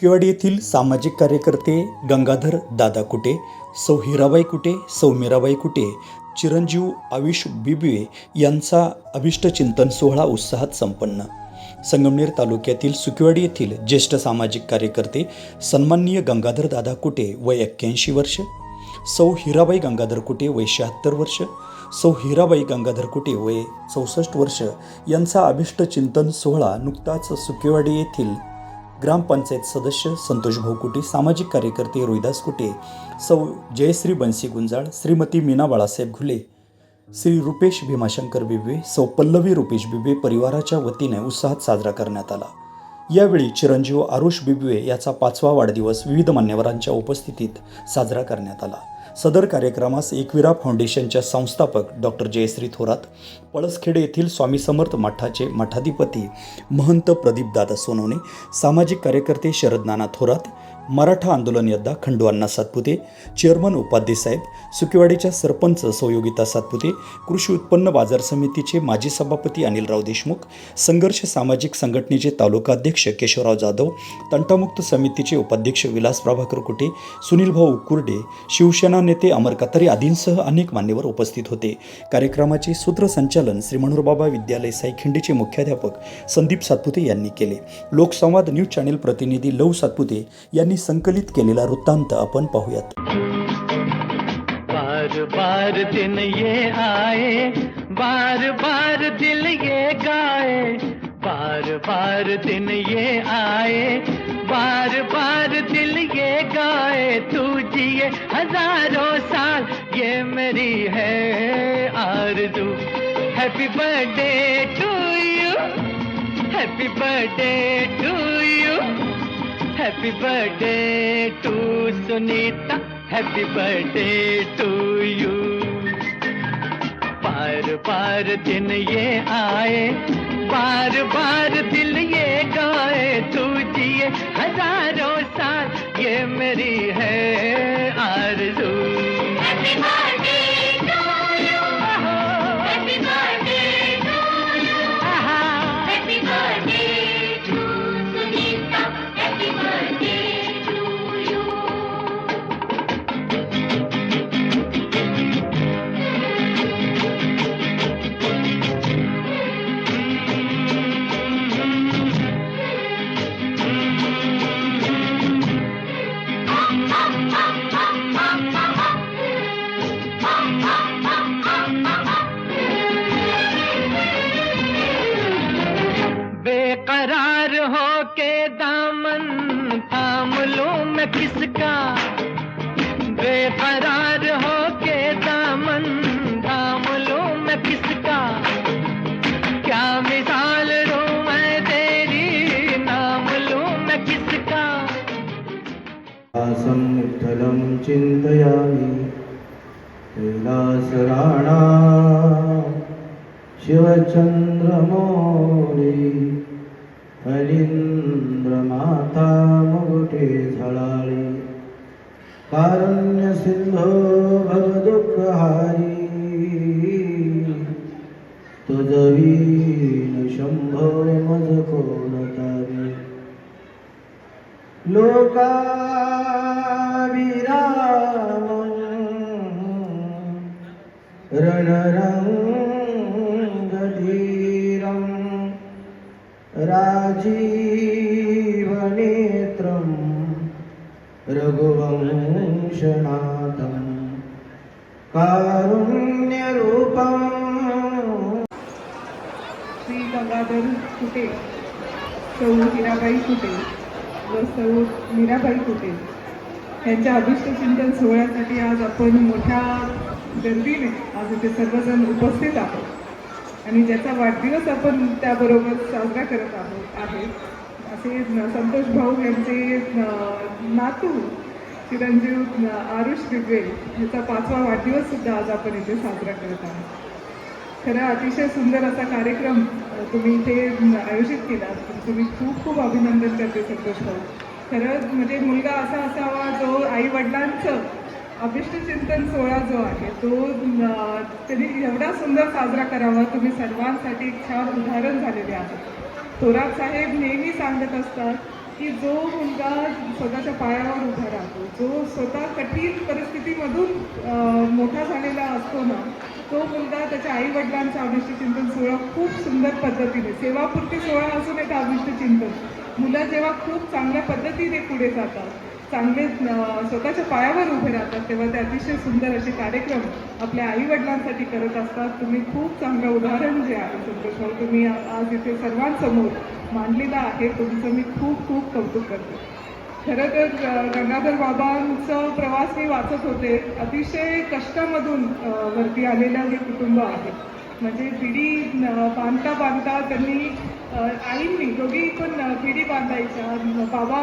किवाडी येथील सामाजिक कार्यकर्ते गंगाधर दादा कुटे सौ हिराबाई कुटे सौ मीराबाई कुटे चिरंजीव आयुष बिबवे यांचा अभिष्टचिंतन सोहळा उत्साहात संपन्न. संगमनेर तालुक्यातील सुकिवाडी येथील ज्येष्ठ सामाजिक कार्यकर्ते सन्माननीय गंगाधर दादा कुटे वय एक्क्याऐंशी वर्ष सौ हिराबाई गंगाधर कुटे वय शहात्तर वर्ष सौ हिराबाई गंगाधर कुटे वय चौसष्ट वर्ष. यांचा अभिष्ट चिंतन सोहळा नुकताच सुकेवाडी येथील ग्रामपंचायत सदस्य संतोष भाऊ कुटे सामाजिक कार्यकर्ते रोहिदास कुटे सौ जयश्री बन्सी गुंजाळ श्रीमती मीना बाळासाहेब घुले श्री रुपेश भीमाशंकर बिबे सौ पल्लवी रुपेश बिबे परिवाराच्या वतीने उत्साहात साजरा करण्यात आला. यावेळी चिरंजीव आरुष बिबवे याचा पाचवा वाढदिवस विविध मान्यवरांच्या उपस्थितीत साजरा करण्यात आला. सदर कार्यक्रमास एकविरा फाउंडेशनच्या संस्थापक डॉक्टर जयश्री थोरात पळसखेडे येथील स्वामी समर्थ मठाचे मठाधिपती महंत प्रदीपदादा सोनवणे सामाजिक कार्यकर्ते शरद नाना थोरात मराठा आंदोलन योद्धा खंडू सातपुते. चेअरमन उपाध्ये साहेब सुकेवाडीच्या सरपंच सौयोगिता सातपुते कृषी उत्पन्न बाजार समितीचे माजी सभापती अनिलराव देशमुख संघर्ष सामाजिक संघटनेचे तालुका अध्यक्ष केशवराव जाधव तंटामुक्त समितीचे उपाध्यक्ष विलास प्रभाकर कुटे सुनील भाऊ कुर्डे शिवसेना नेते अमर कतारे आदींसह अनेक मान्यवर उपस्थित होते. कार्यक्रमाचे सूत्रसंचालन श्री मनोहरबाबा विद्यालय साईखिंडीचे मुख्याध्यापक संदीप सातपुते यांनी केले. लोकसंवाद न्यूज चॅनेल प्रतिनिधी लव सातपुते यांनी संकलित केलेला वृत्तांत आपण पाहूयात. बार बार दिन ये आए, बार बार दिल ये गाए, बार बार दिन ये आए, बार बार दिल ये गाए, तू जिए हज़ारों साल, ये मेरी है आरज़ू। Happy birthday to you happy birthday to you happy birthday to Sunita happy birthday to you बार बार दिन ये आए, बार बार दिल ये गाए, तू जिए हज़ारों साल, ये मेरी राणा कैलासराणा शिवचन्द्रमौली माता मुकुटे झळाळी कारुण्यसिन्धो भवदुःखहारी तुझवीन शंभो मज कोणतारी लोका राजीवनेत्रम् रघुवंशनाथं कारुण्यरूपम् श्री गंगाधर कुटे सौ हिराबाई कुटे व सौ मीराबाई कुटे यांच्या अभिष्ट चिंतन सोहळ्यासाठी आज आपण मोठ्या गर्दीने आज इथे सर्वजण उपस्थित आहोत. आणि ज्याचा वाढदिवस आपण त्याबरोबर साजरा करत आहोत आहे. असे संतोष भाऊ यांचे नातू चिरंजीव आरुष बिगवे ह्याचा पाचवा वाढदिवस सुद्धा आज आपण इथे साजरा करत आहोत. खरं अतिशय सुंदर असा कार्यक्रम तुम्ही इथे आयोजित केला. तुम्ही खूप खूप अभिनंदन करते संतोष भाऊ. खरं म्हणजे मुलगा असा असावा जो आई वडिलांचं अभिष्टचिंतन सोहळा जो आहे तो त्यांनी एवढा सुंदर साजरा करावा. तुम्ही सर्वांसाठी एक छान उदाहरण झालेले आहे. थोरात साहेब नेहमी सांगत असतात की जो मुलगा स्वतःच्या पायावर उभा राहतो जो स्वतः कठीण परिस्थितीमधून मोठा झालेला असतो ना तो मुलगा त्याच्या आई वडिलांचा अभिष्टचिंतन सोहळा खूप सुंदर पद्धतीने सेवापुरती सोहळा असून एक अभिष्टचिंतन. मुलं जेव्हा खूप चांगल्या पद्धतीने पुढे जातात चांगले स्वतःच्या पायावर उभे राहतात तेव्हा ते अतिशय सुंदर असे कार्यक्रम आपल्या आई वडिलांसाठी करत असतात. तुम्ही खूप चांगलं उदाहरण जे आहे संतोष भाऊ तुम्ही आज इथे सर्वांसमोर मांडलेलं आहे. तुमचं मी खूप खूप कौतुक करते. खरं तर गंगाधर बाबांचा प्रवास मी वाचत होते. अतिशय कष्टामधून वरती आलेलं हे कुटुंब आहे. म्हणजे पिढी बांधता बांधता त्यांनी आईंनी दोघी पण पिढी बांधायच्या. बाबा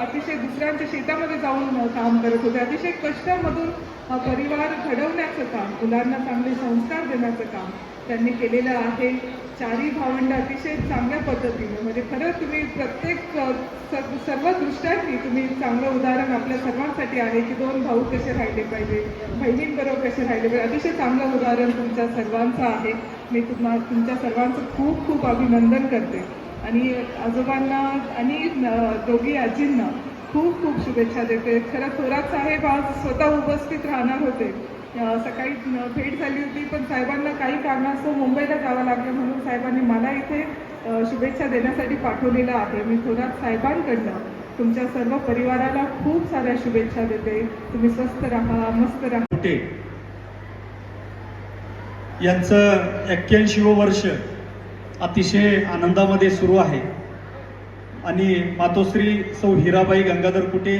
अतिशय दुसऱ्यांच्या शेतामध्ये जाऊन काम करत होते. अतिशय कष्टामधून परिवार घडवण्याचं काम मुलांना चांगले संस्कार देण्याचं काम. त्यांनी केलेलं आहे. चारही भावंड अतिशय चांगल्या पद्धतीने म्हणजे खरं तुम्ही प्रत्येक सर्व दृष्ट्यांनी तुम्ही चांगलं उदाहरण आपल्या सर्वांसाठी आहे की दोन भाऊ कसे राहिले पाहिजे बहिणींबरोबर कसे राहिले पाहिजे अतिशय चांगलं उदाहरण तुमच्या सर्वांचं आहे. मी तुम्हा तुमच्या सर्वांचं खूप खूप अभिनंदन करते. आणि आजोबांना आणि दोघी आजींना खूप खूप शुभेच्छा देते. खरं थोरात साहेब आज स्वतः उपस्थित राहणार होते. सकाळी भेट झाली होती पण साहेबांना काही कारणास्तव मुंबईला जावं लागलं म्हणून साहेबांनी मला इथे शुभेच्छा देण्यासाठी पाठवलेलं आहे. मी थोरात साहेबांकडनं तुमच्या सर्व परिवाराला खूप साऱ्या शुभेच्छा देते. तुम्ही स्वस्त राहा मस्त राहा. कुठे? यांचं एक्क्याऐंशीवं वर्ष अतिशय आनंदामध्ये सुरू आहे. आणि मातोश्री सौ हिराबाई गंगाधर कुटे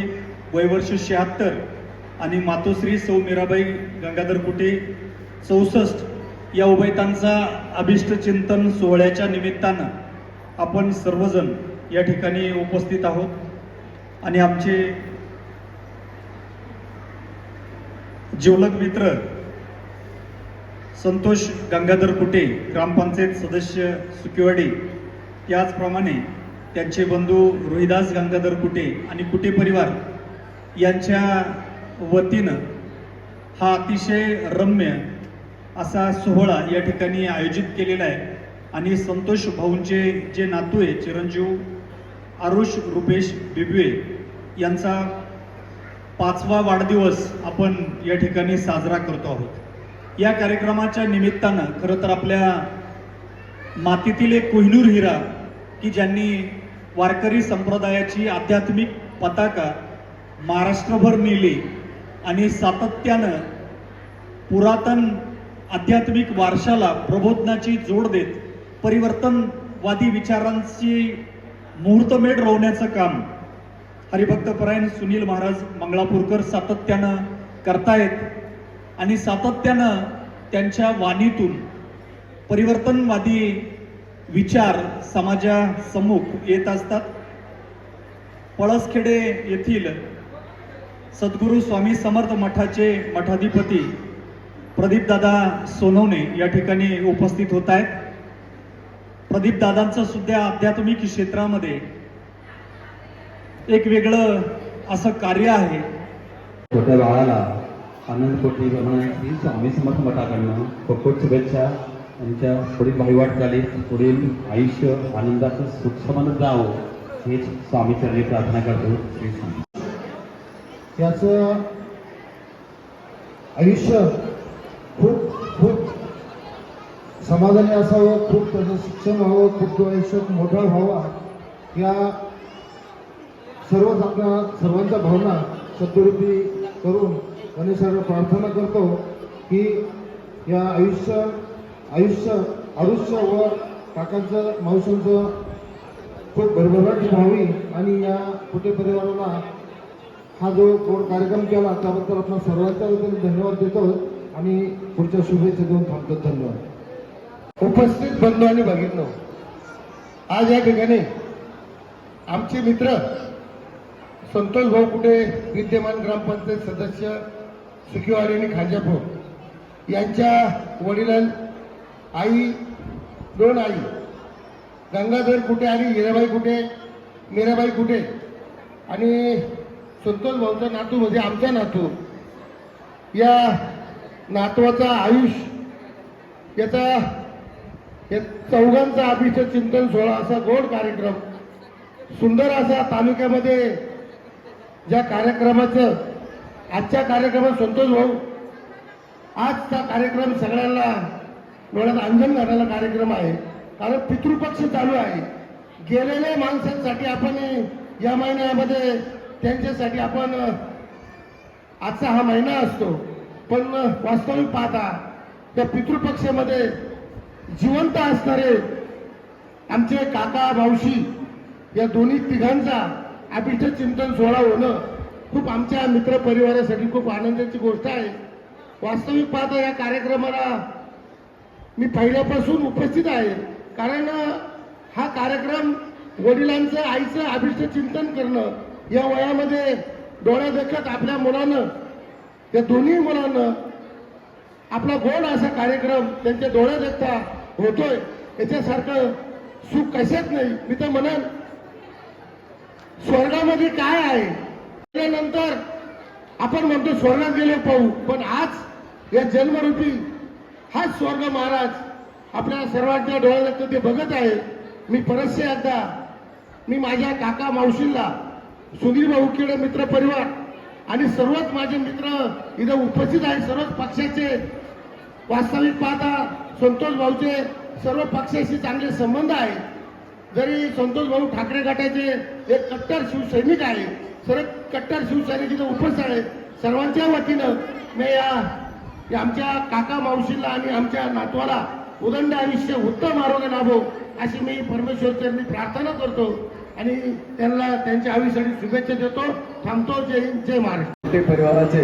वयवर्ष शहात्तर आणि मातोश्री सौ मीराबाई गंगाधर कुटे चौसष्ट या उभयतांचा अभिष्ट चिंतन सोहळ्याच्या निमित्तानं आपण सर्वजण या ठिकाणी उपस्थित आहोत. आणि आमचे जिवलग मित्र संतोष गंगाधर कुटे ग्रामपंचायत सदस्य सुकिवाडी याचप्रमाणे त्यांचे बंधू रोहिदास गंगाधर कुटे आणि कुटे परिवार यांच्या वतीनं हा अतिशय रम्य असा सोहळा या ठिकाणी आयोजित केलेला आहे. आणि संतोष भाऊंचे जे नातू आहे चिरंजीव आरुष रुपेश बिबवे यांचा पाचवा वाढदिवस आपण या ठिकाणी साजरा करतो आहोत. या कार्यक्रमाच्या निमित्तानं खरं तर आपल्या मातीतील एक कोहिनूर हिरा की ज्यांनी वारकरी संप्रदायाची आध्यात्मिक पताका महाराष्ट्रभर नेली आणि सातत्यानं पुरातन आध्यात्मिक वारशाला प्रबोधनाची जोड देत परिवर्तनवादी विचारांची मुहूर्तमेढ रोवण्याचं काम हरिभक्तपरायण सुनील महाराज मंगळापूरकर सातत्यानं करतायत आणि सातत्यानं त्यांच्या वाणीतून परिवर्तनवादी विचार समाजासमुख येत असतात. पळसखेडे येथील सद्गुरू स्वामी समर्थ मठाचे मठाधिपती प्रदीपदादा सोनवणे या ठिकाणी उपस्थित होत आहेत. प्रदीपदादांचं सुद्धा आध्यात्मिक क्षेत्रामध्ये एक वेगळं असं कार्य आहे. छोट्या बाळाला आनंद कोटी बनवण्याची स्वामी समर्थ मठाकडनं खूप खूप शुभेच्छा. त्यांच्या पुढील भावी झाली पुढील आयुष्य आनंदाचं सुखसमानच जावं हेच स्वामी चरणी प्रार्थना करतो. श्री स्वामी. याचं आयुष्य खूप खूप समाधानी असावं खूप त्याचं शिक्षण व्हावं खूप तो आयुष्य मोठा व्हावा. या सर्वच आपल्या सर्वांच्या भावना सद्वरूपी करून गणेशाला प्रार्थना करतो की या आयुष्य आयुष्य आयुष्य व काकांचं मावशांचं खूप भरभराट व्हावी आणि या कुठे परिवाराला हा जो कार्यक्रम केला त्याबद्दल आपण सर्वांच्या वतीने धन्यवाद देतो आणि पुढच्या शुभेच्छा देऊन थांबतो. धन्यवाद. उपस्थित बंधू आणि भगिनी आज या ठिकाणी आमचे मित्र संतोष भाऊ कुठे विद्यमान ग्रामपंचायत सदस्य सुखीवाडी आणि खांजापूर यांच्या वडिलां आई दोन आई गंगाधर कुठे आणि हिराबाई कुठे मीराबाई कुठे आणि संतोष भाऊचा नातू म्हणजे आमचा नातू. या नातवाचा आयुष याचा या चौघांचा अभिषेक चिंतन सोहळा असा गोड कार्यक्रम सुंदर असा तालुक्यामध्ये ज्या कार्यक्रमाचं आजच्या कार्यक्रमात संतोष भाऊ आजचा कार्यक्रम सगळ्यांना डोळ्यात अंजन घालायला कार्यक्रम आहे. कारण पितृपक्ष चालू आहे. गेलेल्या माणसांसाठी आपण या महिन्यामध्ये त्यांच्यासाठी आपण आजचा हा महिना असतो. पण वास्तविक पाहता त्या पितृपक्षामध्ये जिवंत असणारे आमचे काका भावशी या दोन्ही तिघांचा अभिष्ट चिंतन सोहळा होणं खूप आमच्या मित्र परिवारासाठी खूप आनंदाची गोष्ट आहे. वास्तविक पाहता या कार्यक्रमाला मी पहिल्यापासून उपस्थित आहे. कारण हा कार्यक्रम वडिलांचं आईचं अभिष्ट चिंतन करणं या वयामध्ये डोळ्या देखत आपल्या मुलानं त्या दोन्ही मुलांना आपला गोड असा कार्यक्रम त्यांच्या डोळ्या देखता होतोय. याच्यासारखं सुख कशात नाही. मी तर म्हणन स्वर्गामध्ये काय आहे? त्यानंतर आपण म्हणतो स्वर्गात गेलो पाहू पण आज या जन्मरूपी हाच स्वर्ग महाराज आपल्या सर्वांच्या डोळ्यात ते बघत आहे मी परतसे एकदा मी माझ्या काका मावशींना सुधीर भाऊ किडे मित्र परिवार आणि सर्वच माझे मित्र इथं उपस्थित आहेत सर्वच पक्षाचे वास्तविक पाहता संतोष भाऊचे सर्व पक्षाशी चांगले संबंध आहे जरी संतोष भाऊ ठाकरे गटाचे एक कट्टर शिवसैनिक आहे सर्व कट्टर शिवसैनिक इथं उपस्थित आहे सर्वांच्या वतीनं मी या आमच्या काका मावशीला आणि आमच्या नातवाला उदंड आयुष्य उत्तम आरोग्य लाभो अशी मी परमेश्वरचरणी प्रार्थना करतो. आणि त्यांना त्यांच्या आयुष्यासाठी शुभेच्छा देतो. थांबतो. जय हिंद जय महाराष्ट्र. परिवाराचे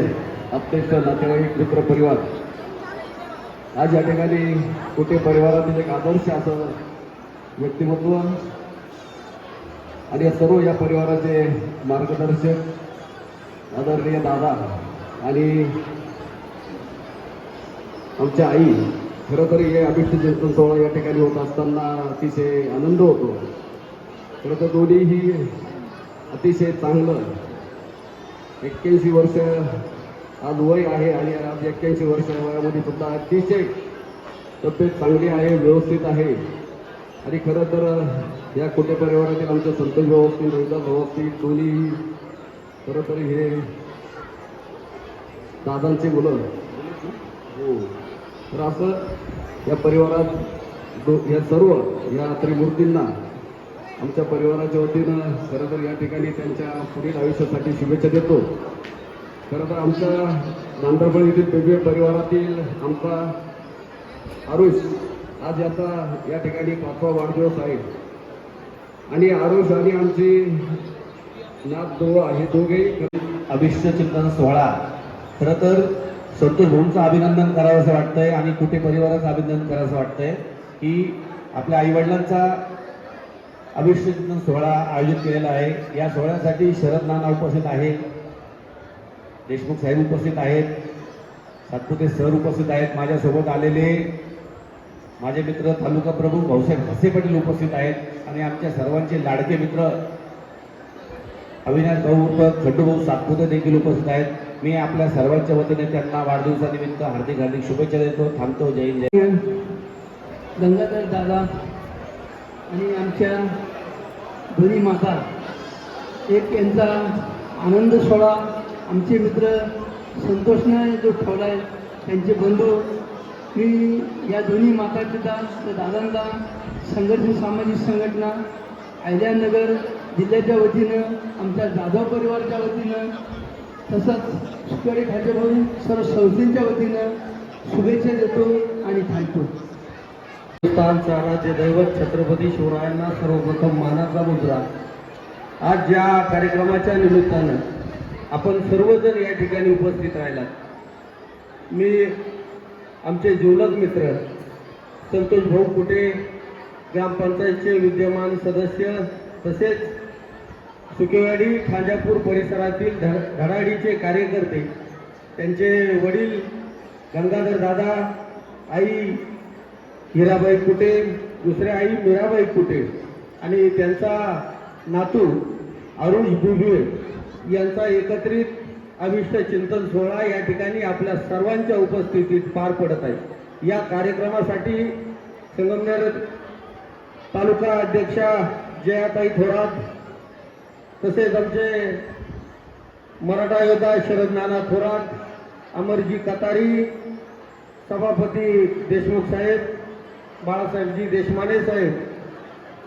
अत्यंत नातेवाईक मित्र परिवार. आज या ठिकाणी कुठे परिवारातील एक आदर्श असं व्यक्तिमत्व आणि या सर्व या परिवाराचे मार्गदर्शक आदरणीय दादा आणि आमच्या आई खरं तर हे अभिष्ट चिंतन सोहळा या ठिकाणी होत असताना अतिशय आनंद होतो. खरं तर दोन्हीही अतिशय चांगलं. एक्क्याऐंशी वर्ष आज वय आहे आणि आज एक्क्याऐंशी वर्ष वयामध्ये सुद्धा अतिशय तब्येत चांगली आहे व्यवस्थित आहे. आणि खरं तर या कुठे परिवारातील आमचे संतोष भाऊ असतील रविदास भाऊ असतील दोन्ही खरं तर हे दादांचे मुलं. हो. तर असं या परिवारात या सर्व या त्रिमूर्तींना आमच्या परिवाराच्या वतीनं खरं तर या ठिकाणी त्यांच्या पुढील आयुष्यासाठी शुभेच्छा देतो. खरं तर आमच्या नांदरबळ येथील पेगवे परिवारातील आमचा आरुष आज याचा या ठिकाणी पाचवा वाढदिवस आहे. आणि आरुष आणि आमची नाथ दोळा हे दोघे अभिष्ट चिंतन सोहळा. खरं तर संतोष भाऊंचं अभिनंदन करावं असं वाटतंय आणि कुठे परिवाराचं अभिनंदन करावं वाटतंय की आपल्या आईवडिलांचा अभिष्ट सोहळा आयोजित केलेला आहे. या सोहळ्यासाठी शरद नाना उपस्थित आहेत. देशमुख साहेब उपस्थित आहेत. सातपुते सर उपस्थित आहेत. माझ्यासोबत आलेले माझे मित्र तालुका प्रमुख भाऊसाहेब हसे पाटील उपस्थित आहेत. आणि आमच्या सर्वांचे लाडके मित्र अविनाश भाऊ उर्फ खंडू भाऊ सातपुते देखील उपस्थित आहेत. मी आपल्या सर्वांच्या वतीने त्यांना वाढदिवसानिमित्त हार्दिक हार्दिक शुभेच्छा देतो. थांबतो. जय हिंद. जय गंगाधर दादा आमच्या दोन्ही माता एक यांचा आनंद सोहळा आमचे मित्र संतोषनं जो ठेवला आहे त्यांचे बंधू. मी या दोन्ही मातापिता तर दादांना संघटन सामाजिक संघटना अहिल्यानगर जिल्ह्याच्या वतीनं आमच्या जाधव परिवारच्या वतीनं तसंच सुकडे खाते भाऊ सर्व संस्थेच्या वतीनं शुभेच्छा देतो आणि थांबतो. हिंदुस्थानचा राज्य दैवत छत्रपती शिवरायांना सर्वप्रथम मानाचा मुद्रा. आज ज्या कार्यक्रमाच्या निमित्तानं आपण सर्वजण या ठिकाणी उपस्थित राहिलात. मी आमचे जीवलग मित्र संतोष भाऊ कुटे ग्रामपंचायतचे विद्यमान सदस्य तसेच सुकेवाडी खांजापूर परिसरातील धड धडाडीचे कार्यकर्ते त्यांचे वडील गंगाधर दादा आई हिराबाई कुटे दुसऱ्या आई मीराबाई कुटे आणि त्यांचा नातू अरुण बुबे यांचा एकत्रित अविष्ट चिंतन सोहळा या ठिकाणी आपल्या सर्वांच्या उपस्थितीत पार पडत आहे. या कार्यक्रमासाठी संगमनेर तालुका अध्यक्षा जयाताई थोरात तसेच आमचे मराठा योद्धा शरद नाना थोरात अमरजी कतारी सभापती देशमुख साहेब बाळासाहेबजी देशमाने साहेब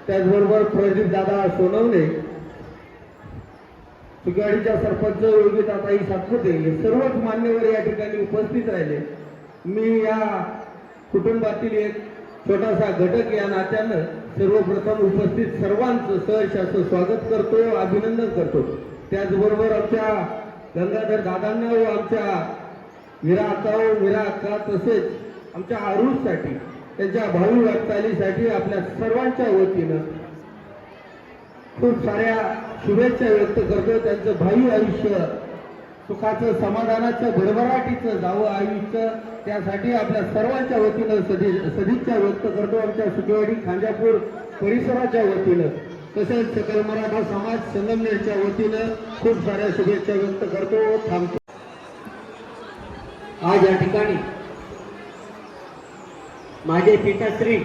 त्याचबरोबर प्रदीप दादा सोनवणे सुगाडीच्या सरपंच योगिताताई सातपुते हे सर्वच मान्यवर या ठिकाणी उपस्थित राहिले. मी या कुटुंबातील एक छोटासा घटक या नात्यानं सर्वप्रथम उपस्थित सर्वांचं सहर्ष असं स्वागत करतो अभिनंदन करतो. त्याचबरोबर आमच्या गंगाधर दादांना व आमच्या मीरा अक्का विरा मीरा अक्का तसेच आमच्या आरुषसाठी त्यांच्या भावी वाटचालीसाठी आपल्या सर्वांच्या वतीनं खूप साऱ्या शुभेच्छा व्यक्त करतो त्यांचं भावी आयुष्य सुखाचं समाधानाचं भरभराटीचं जावं आयुष्य. त्यासाठी आपल्या सर्वांच्या वतीनं सदी सदिच्छा व्यक्त करतो. आमच्या सुकेवाडी खांजापूर परिसराच्या वतीनं. तसेच सकल मराठा समाज संगमनेरच्या वतीनं खूप साऱ्या शुभेच्छा व्यक्त करतो. थांबतो. आज या ठिकाणी माझे पिताश्री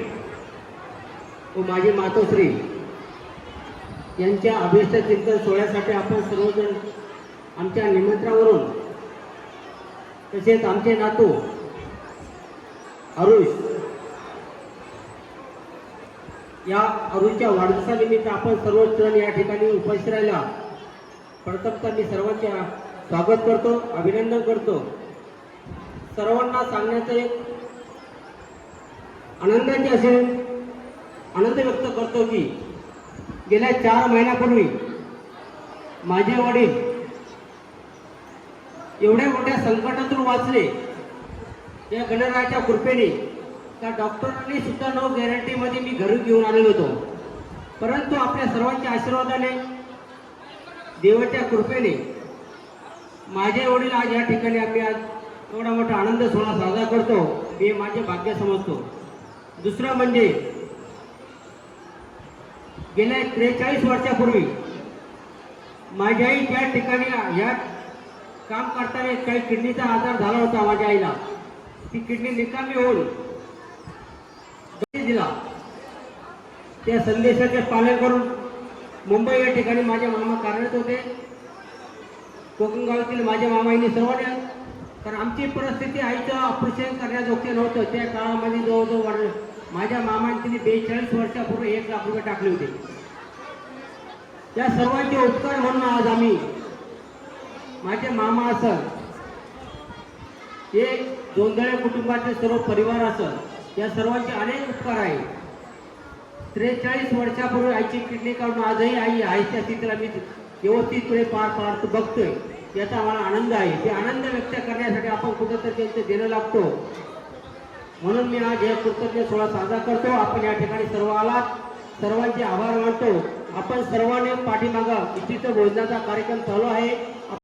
व माझे मातोश्री यांच्या अभिष्ट चिंतन सोहळ्यासाठी आपण सर्वजण आमच्या निमंत्रणावरून तसेच आमचे नातू अरुष या अरुणच्या वाढदिवसानिमित्त आपण सर्वजण या ठिकाणी उपस्थित राहिला. प्रथमतः मी सर्वांच्या स्वागत करतो अभिनंदन करतो. सर्वांना सांगण्याचं एक आनंदाचे असे आनंद व्यक्त करतो की गेल्या चार महिन्यापूर्वी माझे वडील एवढ्या मोठ्या संकटातून वाचले. या गणरायाच्या कृपेने त्या डॉक्टरांनी सुद्धा नो गॅरंटीमध्ये मी घरी घेऊन आलेलो होतो. परंतु आपल्या सर्वांच्या आशीर्वादाने देवाच्या कृपेने माझे वडील आज या ठिकाणी आम्ही आज एवढा मोठा आनंद सोहळा साजरा करतो. मी माझे भाग्य समजतो. दुसरं म्हणजे गेल्या त्रेचाळीस वर्षापूर्वी माझी आई त्या ठिकाणी या काम करताना काही किडनीचा आजार झाला होता माझ्या आईला. ती किडनी निकामी होऊन दिला त्या संदेशाचे पालन करून मुंबई या ठिकाणी माझे मामा कार्यरत होते. कोकण गावातील माझ्या मामाईने सर्वांनी तर आमची परिस्थिती आईचं ऑपरेशन करण्याजोगते नव्हतं. त्या काळामध्ये जवळजवळ वाढलं. माझ्या मामाने तिने बेचाळीस वर्षापूर्वी एक लाख रुपये टाकले होते. त्या सर्वांचे उपकार म्हणून आज आम्ही माझे मामा असं हे जोंधळे कुटुंबाचे सर्व परिवार असं या सर्वांचे अनेक उपकार आहे त्रेचाळीस वर्षापूर्वी आईची किडनी काढून आजही आई आईच्या स्थितीला मी व्यवस्थितपणे पार पाडतो बघतोय. याचा मला आनंद आहे. ते आनंद व्यक्त करण्यासाठी आपण कुठंतरी त्यांचं देणं लागतो. म्हणून मी आज हे कृतज्ञ सोहळा साजरा करतो. आपण या ठिकाणी सर्व आलात सर्वांचे आभार मानतो. आपण सर्वांनी पाठीमागा इच्छित भोजनाचा कार्यक्रम चालू आहे.